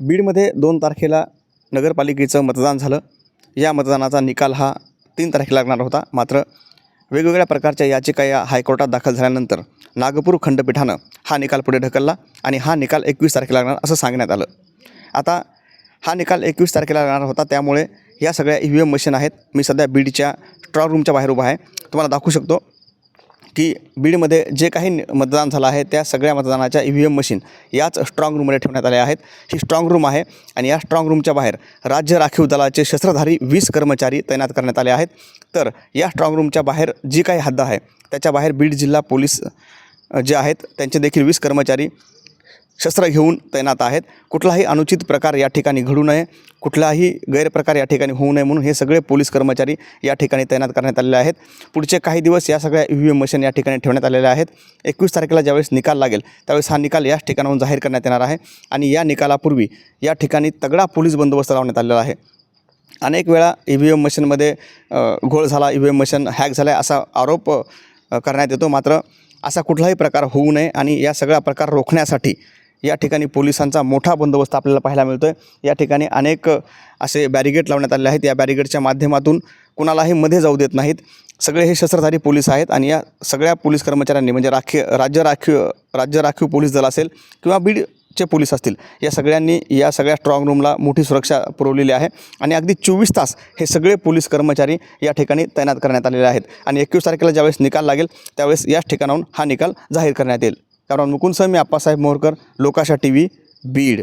बीडमध्ये दोन तारखेला नगरपालिकेचं मतदान झालं. या मतदानाचा निकाल हा तीन तारखेला लागणार होता. मात्र वेगवेगळ्या प्रकारच्या याचिका या हायकोर्टात दाखल झाल्यानंतर नागपूर खंडपीठानं हा निकाल पुढे ढकलला आणि हा निकाल एकवीस तारखेला लागणार असं सांगण्यात आलं. आता हा निकाल एकवीस तारखेला लागणार होता. त्यामुळे या सगळ्या ई व्ही एम मशीन आहेत. मी सध्या बीडच्या स्ट्रॉंग रूमच्या बाहेर उभा आहे. तुम्हाला दाखवू शकतो. की बीडमध्ये जे काही मतदान झालं आहे त्या सगळ्या मतदानाच्या ई व्ही एम मशीन याच स्ट्रॉंग रूममध्ये ठेवण्यात आल्या आहेत. ही स्ट्रॉंग रूम आहे आणि या स्ट्रॉंग रूमच्या बाहेर राज्य राखीव दलाचे शस्त्रधारी वीस कर्मचारी तैनात करण्यात आले आहेत. तर या स्ट्रॉंग रूमच्या बाहेर जी काही हद्द आहे त्याच्या बाहेर बीड जिल्हा पोलीस जे आहेत त्यांचे देखील वीस कर्मचारी शस्त्र घेऊन तैनात आहेत. कुठलाही अनुचित प्रकार या ठिकाणी घडू नये. कुठलाही गैरप्रकार या ठिकाणी होऊ नये म्हणून हे सगळे पोलीस कर्मचारी या ठिकाणी तैनात करण्यात आलेले आहेत. पुढचे काही दिवस या सगळ्या ई व्ही एम मशीन या ठिकाणी ठेवण्यात आलेल्या आहेत. एकवीस तारखेला ज्यावेळेस निकाल लागेल त्यावेळेस हा निकाल याच ठिकाणाहून जाहीर करण्यात येणार आहे आणि या निकालापूर्वी या ठिकाणी तगडा पोलीस बंदोबस्त लावण्यात आलेला आहे. अनेक वेळा ई व्ही एम मशीनमध्ये घोळ झाला E V M machine hack झाला आहे असा आरोप करण्यात येतो. मात्र असा कुठलाही प्रकार होऊ नये आणि या सगळा प्रकार रोखण्यासाठी या ठिकाणी पोलिसांचा मोठा बंदोबस्त आपल्याला पाहायला मिळतो आहे या ठिकाणी अनेक असे बॅरिगेट लावण्यात आले आहेत. या बॅरिगेटच्या माध्यमातून कुणालाही मध्ये जाऊ देत नाहीत. सगळे हे शस्त्रधारी पोलीस आहेत आणि या सगळ्या पोलीस कर्मचाऱ्यांनी म्हणजे राखीव राज्य राखीव राज्य राखीव पोलीस दल असेल किंवा बीडचे पोलीस असतील या सगळ्यांनी या सगळ्या स्ट्रॉंग रूमला मोठी सुरक्षा पुरवलेली आहे. आणि अगदी चोवीस तास हे सगळे पोलीस कर्मचारी या ठिकाणी तैनात करण्यात आलेले आहेत. आणि एकवीस तारखेला ज्यावेळेस निकाल लागेल त्यावेळेस याच ठिकाणाहून हा निकाल जाहीर करण्यात येईल. कारण Mukund sir Appasaheb Morkar Lokasha T V Beed.